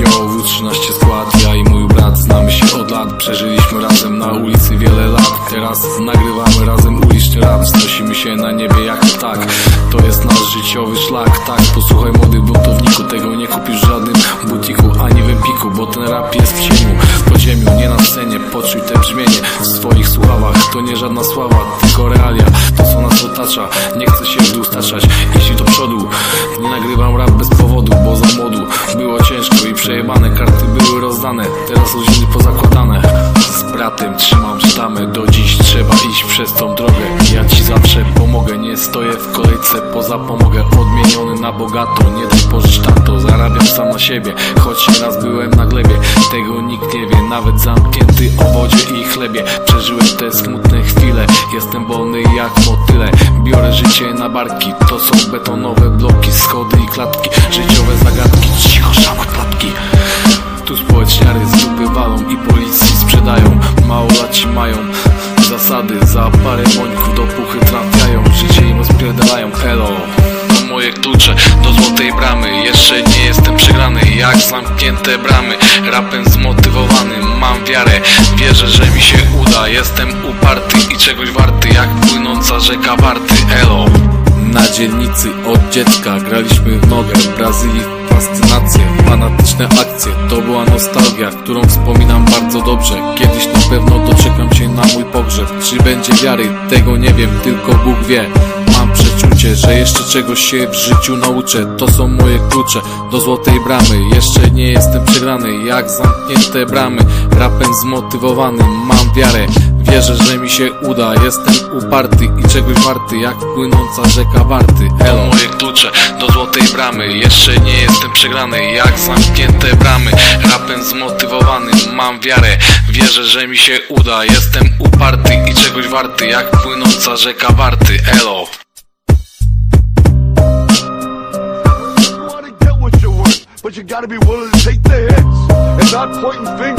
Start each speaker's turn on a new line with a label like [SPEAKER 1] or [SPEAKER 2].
[SPEAKER 1] Yo, 13 skład, ja i mój brat znamy się od lat. Przeżyliśmy razem na ulicy wiele lat. Teraz nagrywamy razem uliczny rap. Znosimy się na niebie jak tak To jest nasz życiowy szlak, tak? Posłuchaj młody buntowniku Tego nie kupisz w żadnym butiku Ani w Empiku, bo ten rap jest w cieniu. Po ziemiu, nie na scenie Poczuj te brzmienie. W swoich słuchawach To nie żadna sława, tylko realia To nie chcę się w dół staczać Iść do przodu, nie nagrywam rap bez powodu Bo za młodu było ciężko i przejebane Karty były rozdane, teraz luźny pozakładane. Z bratem trzymam sztamę. Do dziś trzeba iść przez tą drogę. Ja ci zawsze pomogę, nie stoję w kolejce Po zapomogę, odmieniony na bogato. Nie daj pożycz tato, zarabiam sam na siebie. Choć raz byłem na glebie Tego nikt nie wie, nawet zamknięty o wodzie i chlebie. Przeżyłem te smutne chwile. Jestem wolny jak motyle życie na barki. To są betonowe bloki, schody i klatki Życiowe zagadki, cicho szamot klatki tu społeczniary z dupy walą i policji sprzedają. Małolaci mają zasady Za parę mońków do puchy trafiają. Życie im rozpierdalają. Elo moje klucze do złotej bramy. Jeszcze nie jestem przegrany jak zamknięte bramy. Rapem zmotywowany mam wiarę. Wierzę, że mi się uda. Jestem uparty czegoś warty Jak płynąca rzeka Warty. Elo. Na dzielnicy od dziecka graliśmy w nogę w Brazylii. Fascynacje, fanatyczne akcje. To była nostalgia, którą wspominam bardzo dobrze. Kiedyś na pewno doczekam się na mój pogrzeb. Czy będzie wiary? Tego nie wiem, tylko Bóg wie. Mam przeczucie, że jeszcze czegoś się w życiu nauczę. To są moje klucze do złotej bramy. Jeszcze nie jestem przegrany, jak zamknięte bramy. Rapem zmotywowany, mam wiarę Wierzę, że mi się uda, jestem uparty i czegoś warty Jak płynąca rzeka Warty. Elo moje klucze do złotej bramy. Jeszcze nie jestem przegrany, jak zamknięte bramy. Rapem zmotywowany, mam wiarę. Wierzę, że mi się uda, jestem uparty i czegoś warty Jak płynąca rzeka Warty. Elo
[SPEAKER 2] but you gotta be willing to take the hits. And not pointing fingers